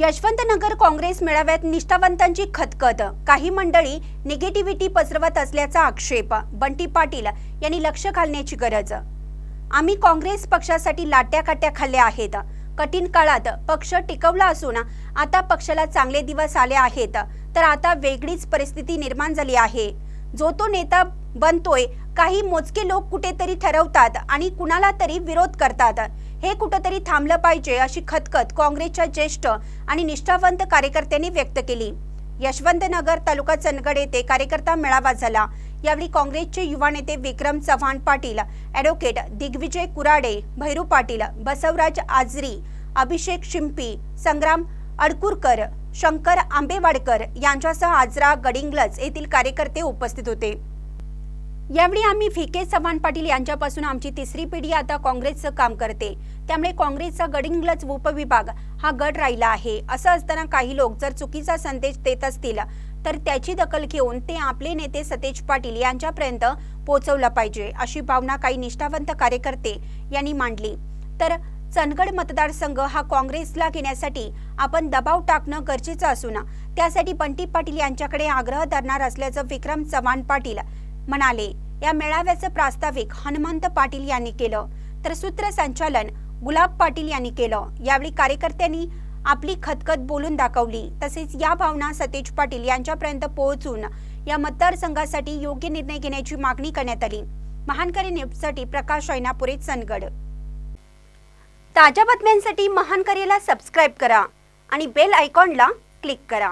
यशवंतनगर काँग्रेस मेळाव्यात निष्ठावंतांची खतखत. काही मंडळी निगेटिव्हिटी पसरवत असल्याचा आक्षेप. बंटी पाटील यांनी लक्ष घालण्याची गरज. आम्ही काँग्रेस पक्षासाठी लाट्या काट्या खाल्ल्या आहेत. कठीण काळात पक्ष टिकवला असून आता पक्षाला चांगले दिवस आले आहेत. तर आता वेगळीच परिस्थिती निर्माण झाली आहे. जो तो नेता बनतोय काही मोजके लोक कुठेतरी ठरवतात आणि कुणाला तरी विरोध करतात. हे कुठंतरी थांबलं पाहिजे अशी खतखत काँग्रेसच्या ज्येष्ठ आणि निष्ठावंत कार्यकर्त्यांनी व्यक्त केली. यशवंतनगर तालुका चंदगड येथे कार्यकर्ता मेळावा झाला. यावेळी काँग्रेसचे युवा नेते विक्रम चव्हाण पाटील ॲडव्होकेट दिग्विजय कुराडे भैरू पाटील बसवराज आजरी अभिषेक शिंपी संग्राम अडकुरकर शंकर आंबेवाडकर यांच्यासह आजरा गडिंग्लज येथील कार्यकर्ते उपस्थित होते. यावेळी आम्ही व्ही के चव्हाण पाटील यांच्यापासून आमची तिसरी पिढी आता काँग्रेसचं काम करते. त्यामुळे काँग्रेसचा गडिंग्लज उपविभाग हा गट राहिला आहे. असं असताना काही लोक जर चुकीचा संदेश देत असतील तर त्याची दखल घेऊन ते आपले नेते सतेज पाटील यांच्यापर्यंत पोहोचवलं पाहिजे अशी भावना काही निष्ठावंत कार्यकर्ते यांनी मांडली. तर चंदगड मतदारसंघ हा काँग्रेसला घेण्यासाठी आपण दबाव टाकणं गरजेचं असून त्यासाठी बंटी पाटील यांच्याकडे आग्रह धरणार असल्याचं विक्रम चव्हाण पाटील म्हणाले या मेळाव्याचं प्रास्ताविक हनुमंत पाटील यांनी केलं. तर सूत्रसंचालन गुलाब पाटील यांनी केलं. यावेळी कार्यकर्त्यांनी आपली खतखत बोलून दाखवली. तसेच या भावना सतेज पाटील यांच्यापर्यंत पोहोचून या मतदारसंघासाठी योग्य निर्णय घेण्याची मागणी करण्यात आली. महानकरी न्यूजसाठी प्रकाश ऐनापुरे चंदगड. ताज्या बातम्यांसाठी महानकरीला सबस्क्राईब करा आणि बेल आयकॉनला क्लिक करा.